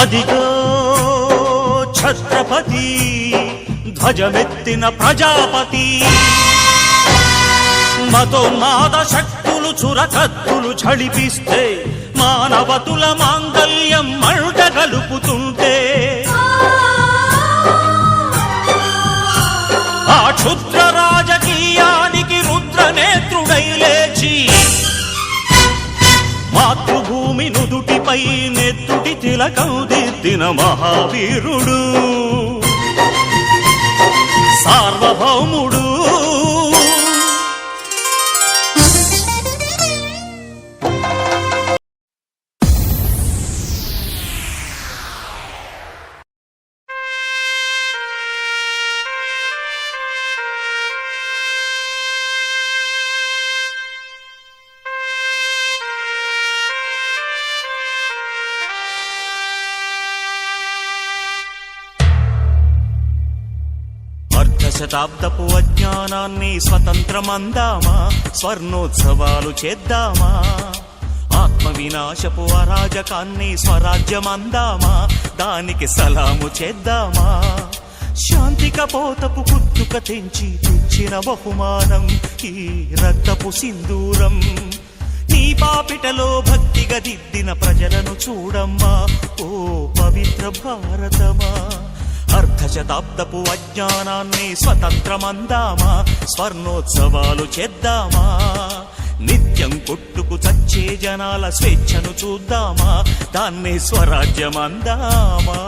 అదిగో ఛత్రపతి ధ్వజమెత్తిన ప్రజాపతి. మతోన్మాద శక్తులు చురకత్తులు ఝడిపిస్తే మానవతుల మాంగల్యం మంట కలుపుతుంటే మాతృభూమి నుదుటిపై నెత్తుటి తిలకం దిద్దిన మహావీరుడు. సార్వభౌముడు శతాబ్దపు అజ్ఞానాన్ని స్వతంత్రమందామా? స్వర్ణోత్సవాలు చేద్దామా? ఆత్మ వినాశపు అరాజకాన్ని స్వరాజ్యమందామా? దానికి సలాము చేద్దామా? శాంతి కపోతపు కుత్తుక తెంచి తెచ్చిన బహుమానం ఈ రక్తపు సింధూరం. నీ పాపిటలో భక్తిగా దిద్దిన ప్రజలను చూడమ్మా ఓ పవిత్ర భారతమా? అర్ధశతాబ్దపు అజ్ఞానాన్ని స్వతంత్రమందామా? స్వర్ణోత్సవాలు చేద్దామా? నిత్యం కొట్టుకు చచ్చే జనాల స్వేచ్ఛను చూద్దామా? దాన్ని స్వరాజ్యమందామా?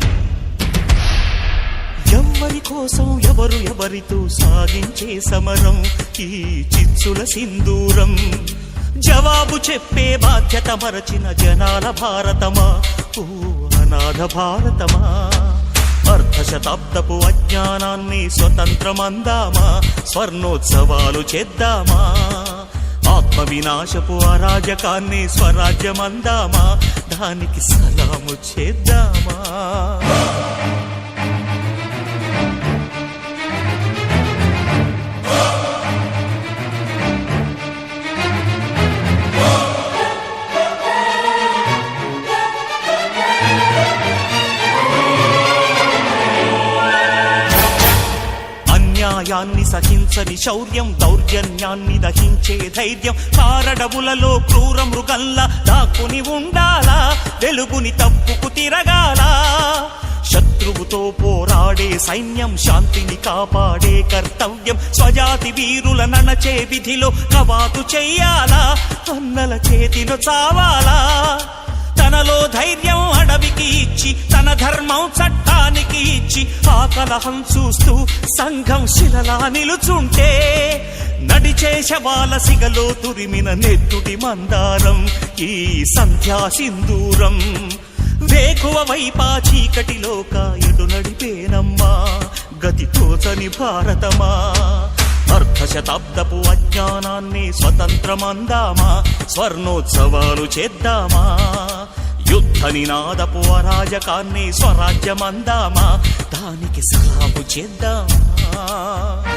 ఎవరి కోసం ఎవరు ఎవరితో సాగించే సమరం? ఈ చిచ్చుల సింధూరం. జవాబు చెప్పే బాధ్యత మరచిన జనాల భారతమా? ఓ అనాథ భారతమా? అర్ధశతాబ్దపు అజ్ఞానాన్ని స్వతంత్రమందామా? స్వర్ణోత్సవాలు చేద్దామా? ఆత్మ వినాశపు అరాజకాన్ని స్వరాజ్యమందామా? దానికి సలాము చేద్దామా? అన్యాయాన్ని సహించని శౌర్యం దౌర్జన్యాన్ని దహించే ధైర్యం. కారడవులలో క్రూర మృగల్లా దాక్కుని ఉండాలా? వెలుగుని తప్పుకు తిరగాలా? శత్రువుతో పోరాడే సైన్యం శాంతిని కాపాడే కర్తవ్యం. స్వజాతి వీరుల నడచే విధిలో కవాతు చెయ్యాలా? అన్నల చేతిలో చావాలా? తనలో ధైర్యం అడవికి ఇచ్చి చట్టానికి ఆ కలహం చూస్తూ సంఘం శిలలా నిలుచుంటే నడిచే శవాల సిగలో తురిమిన నెత్తుడి మందారం ఈ సంధ్యా సింధూరం. వేకువ వైపా చీకటిలో ఎటు నడిపేనమ్మా? గతి తోచని భారతమా? అర్ధశతాబ్దపు అజ్ఞానాన్ని స్వతంత్రమందామా? స్వర్ణోత్సవాలు చేద్దామా? ధనినాదపు అరాజకాన్ని స్వరాజ్యమందామా? దానికి సలాము చేద్దామా?